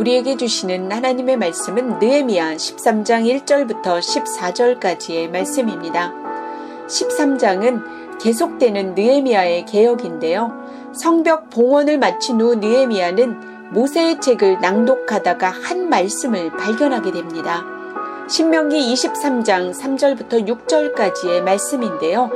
우리에게 주시는 하나님의 말씀은 느헤미야 13장 1절부터 14절까지의 말씀입니다. 13장은 계속되는 느헤미야의 개혁인데요. 성벽 봉헌을 마친 후 느헤미야는 모세의 책을 낭독하다가 한 말씀을 발견하게 됩니다. 신명기 23장 3절부터 6절까지의 말씀인데요.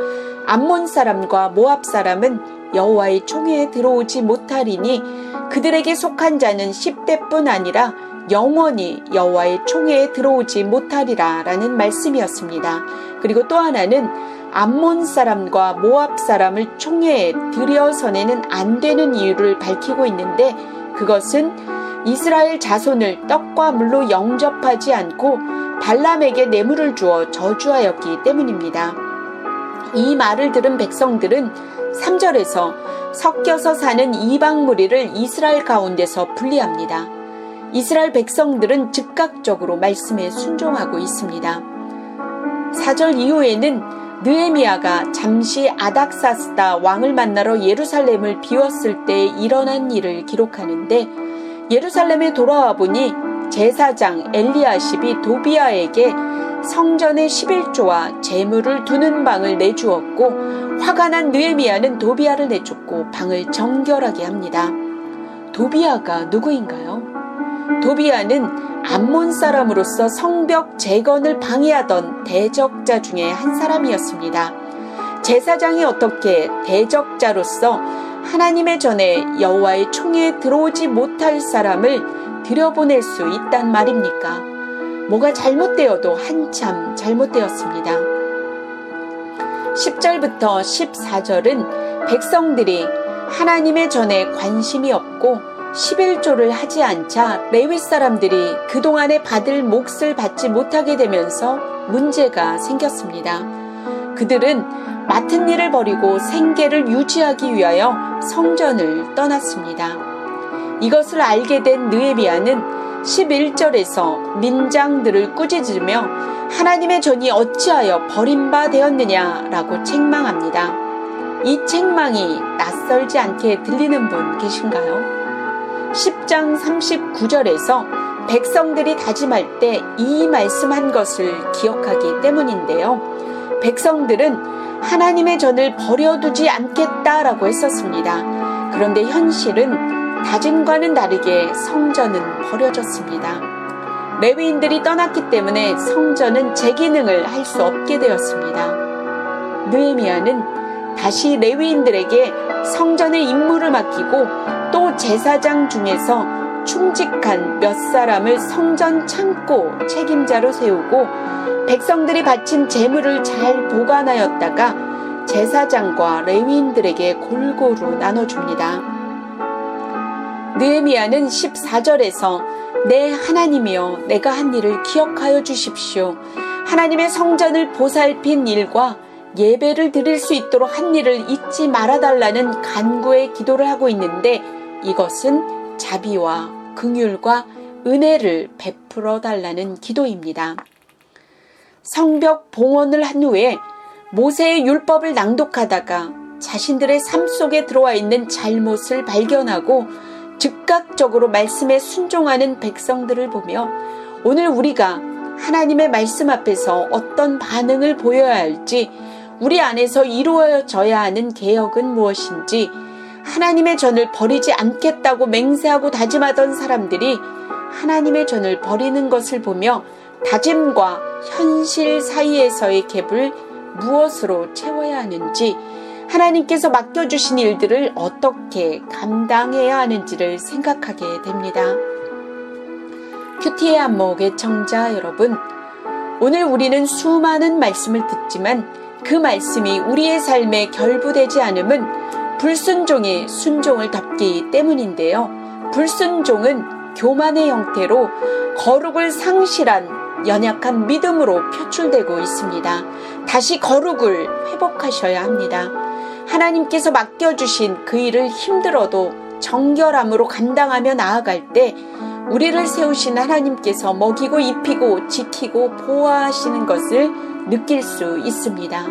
암몬 사람과 모압 사람은 여호와의 총회에 들어오지 못하리니 그들에게 속한 자는 10대뿐 아니라 영원히 여호와의 총회에 들어오지 못하리라라는 말씀이었습니다. 그리고 또 하나는 암몬 사람과 모압 사람을 총회에 들여서내는 안 되는 이유를 밝히고 있는데 그것은 이스라엘 자손을 떡과 물로 영접하지 않고 발람에게 뇌물을 주어 저주하였기 때문입니다. 이 말을 들은 백성들은 3절에서 섞여서 사는 이방 무리를 이스라엘 가운데서 분리합니다. 이스라엘 백성들은 즉각적으로 말씀에 순종하고 있습니다. 4절 이후에는 느에미아가 잠시 아닥사스다 왕을 만나러 예루살렘을 비웠을 때 일어난 일을 기록하는데 예루살렘에 돌아와 보니 제사장 엘리아십이 도비아에게 성전의 11조와 재물을 두는 방을 내주었고 화가 난 느에미아는 도비아를 내쫓고 방을 정결하게 합니다. 도비아가 누구인가요? 도비아는 암몬 사람으로서 성벽 재건을 방해하던 대적자 중에 한 사람이었습니다. 제사장이 어떻게 대적자로서 하나님의 전에 여호와의 총에 들어오지 못할 사람을 들여보낼 수 있단 말입니까? 뭐가 잘못되어도 한참 잘못되었습니다. 10절부터 14절은 백성들이 하나님의 전에 관심이 없고 11조를 하지 않자 레위 사람들이 그동안에 받을 몫을 받지 못하게 되면서 문제가 생겼습니다. 그들은 맡은 일을 버리고 생계를 유지하기 위하여 성전을 떠났습니다. 이것을 알게 된 느에비아는 11절에서 민장들을 꾸짖으며 하나님의 전이 어찌하여 버림바 되었느냐라고 책망합니다. 이 책망이 낯설지 않게 들리는 분 계신가요? 10장 39절에서 백성들이 다짐할 때 이 말씀한 것을 기억하기 때문인데요. 백성들은 하나님의 전을 버려두지 않겠다라고 했었습니다. 그런데 현실은 다짐과는 다르게 성전은 버려졌습니다. 레위인들이 떠났기 때문에 성전은 제 기능을 할 수 없게 되었습니다. 느에미아는 다시 레위인들에게 성전의 임무를 맡기고 또 제사장 중에서 충직한 몇 사람을 성전 창고 책임자로 세우고 백성들이 바친 재물을 잘 보관하였다가 제사장과 레위인들에게 골고루 나눠줍니다. 느헤미야는 14절에서 내 하나님이여 내가 한 일을 기억하여 주십시오. 하나님의 성전을 보살핀 일과 예배를 드릴 수 있도록 한 일을 잊지 말아달라는 간구의 기도를 하고 있는데 이것은 자비와 긍휼과 은혜를 베풀어 달라는 기도입니다. 성벽 봉헌을 한 후에 모세의 율법을 낭독하다가 자신들의 삶 속에 들어와 있는 잘못을 발견하고 즉각적으로 말씀에 순종하는 백성들을 보며 오늘 우리가 하나님의 말씀 앞에서 어떤 반응을 보여야 할지 우리 안에서 이루어져야 하는 개혁은 무엇인지 하나님의 전을 버리지 않겠다고 맹세하고 다짐하던 사람들이 하나님의 전을 버리는 것을 보며 다짐과 현실 사이에서의 갭을 무엇으로 채워야 하는지 하나님께서 맡겨주신 일들을 어떻게 감당해야 하는지를 생각하게 됩니다. 큐티의 안목의 청자 여러분, 오늘 우리는 수많은 말씀을 듣지만 그 말씀이 우리의 삶에 결부되지 않음은 불순종이 순종을 덮기 때문인데요. 불순종은 교만의 형태로 거룩을 상실한 연약한 믿음으로 표출되고 있습니다. 다시 거룩을 회복하셔야 합니다. 하나님께서 맡겨주신 그 일을 힘들어도 정결함으로 감당하며 나아갈 때 우리를 세우신 하나님께서 먹이고 입히고 지키고 보호하시는 것을 느낄 수 있습니다.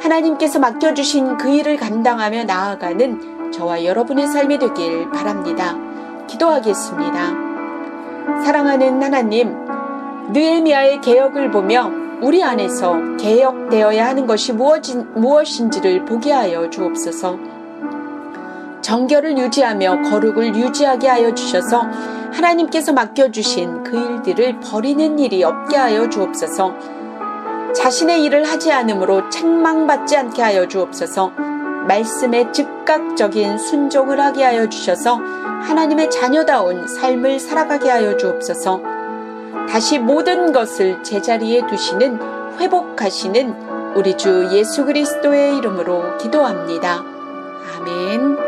하나님께서 맡겨주신 그 일을 감당하며 나아가는 저와 여러분의 삶이 되길 바랍니다. 기도하겠습니다. 사랑하는 하나님, 느에미아의 개혁을 보며 우리 안에서 개혁되어야 하는 것이 무엇인지를 보게 하여 주옵소서. 정결을 유지하며 거룩을 유지하게 하여 주셔서 하나님께서 맡겨주신 그 일들을 버리는 일이 없게 하여 주옵소서. 자신의 일을 하지 않으므로 책망받지 않게 하여 주옵소서. 말씀에 즉각적인 순종을 하게 하여 주셔서 하나님의 자녀다운 삶을 살아가게 하여 주옵소서. 다시 모든 것을 제자리에 두시는 회복하시는 우리 주 예수 그리스도의 이름으로 기도합니다. 아멘.